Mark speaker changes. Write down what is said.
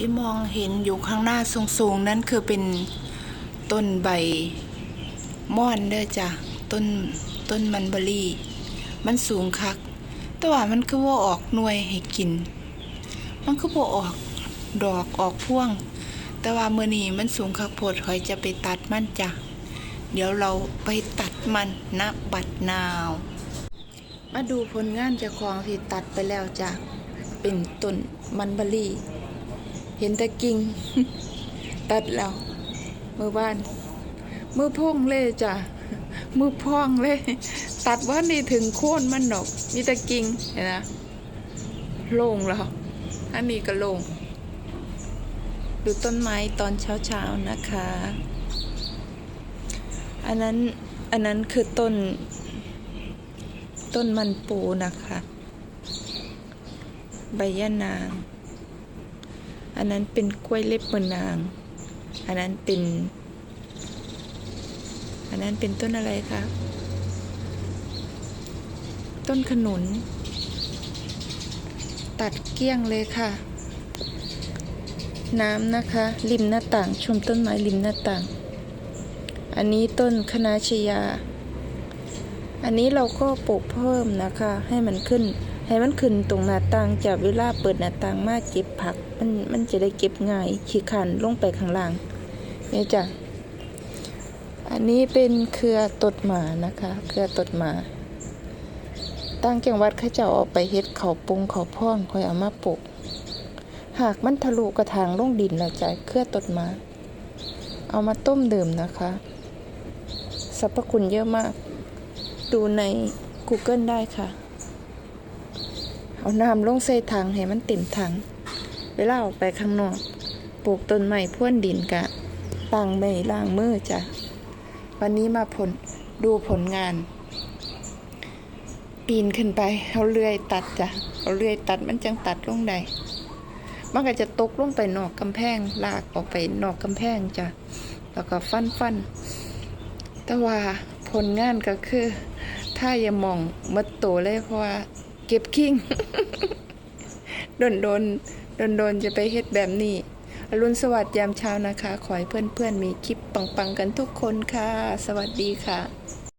Speaker 1: ที่มองเห็นอยู่ข้างหน้าสูงๆ นั่นคือเป็นต้นใบม่อนเด้อจ้ะต้นต้นมันเบอรี่ มันสูงคัก แต่ว่ามันคือว่าออกหน่วยให้กิน มันคือว่าออกดอกออกพ่วง แต่ว่าเมื่อนี้มันสูงคักโพดคอยจะไปตัดมันจ้ะเดี๋ยวเราไปตัดมันณบัดนาว มาดูผลงานเจ้าของที่ตัดไปแล้วจ้ะเป็นต้นมันเบอรี่ เห็นแต่กิ่งตัดแล้วมือบ้าน มือพ่องเลยจ้ะ มือพองเลย ตัดว่านี่ถึงโค่นมันดอกมีแต่กิ่งเห็นนะโล่งแล้วอันนี้ก็โล่งดูต้นไม้ตอนเช้าๆนะคะ อันนั้นอันนั้นคือต้น ต้นมันปูนะคะ ใบยะนาง อันนั้นเป็นกล้วยเล็บมือนาง อันนั้นเป็น อันนั้นเป็นต้นอะไรคะ ต้นขนุน ตัดเกลี้ยงเลยค่ะ น้ำนะคะ ริมหน้าต่าง ชมต้นไม้ริมหน้าต่าง อันนี้ต้นคณะชยา อันนี้เราก็ปลูกเพิ่มนะคะ ให้มันขึ้น ให้มันขึ้นตรงหน้าต่างจากเวลาเปิดหน้าต่างมาเก็บผัก มันมันจะได้เก็บง่ายขี้ขันลงไปข้างล่างนี่จ้ะอันนี้เป็นเครือตดหมานะคะ เครือตดหมาตั้งจังหวัดเขาจะอาออกไปเฮ็ดเขาปุงเขาพ่องคอยเอามาปลูกหากมันทะลุกระถางลงดินแล้วจ้ะเครือตดหมา เอามาต้มดื่มนะคะสรรพคุณเยอะมาก ดูใน Google ได้ค่ะ เอาน้ำลงใส่ถังให้มันเต็มถัง เวลาออกไปข้างนอก ปลูกต้นไม้พ่วนดินกะตั้งไม่ล้างมือจ้ะ วันนี้มาผลดูผลงาน ปีนขึ้นไปเอาเลื่อยตัดจ้ะ เอาเลื่อยตัดมันจังตัดลงได้มันก็จะตกลงไปนอกกำแพง ลากออกไปนอกกำแพงจ้ะ แล้วก็ฟันฟัน แต่ว่าผลงานก็คือ ถ้าอย่ามองมัดโตเลยเพราะว่า เก็บคิงโดนโดนโดนโดนจะไปเฮ็ดแบบนี้ อรุณสวัสดิ์ยามเช้านะคะ ขอให้เพื่อนๆมีคลิปปังๆกันทุกคนค่ะ สวัสดีค่ะ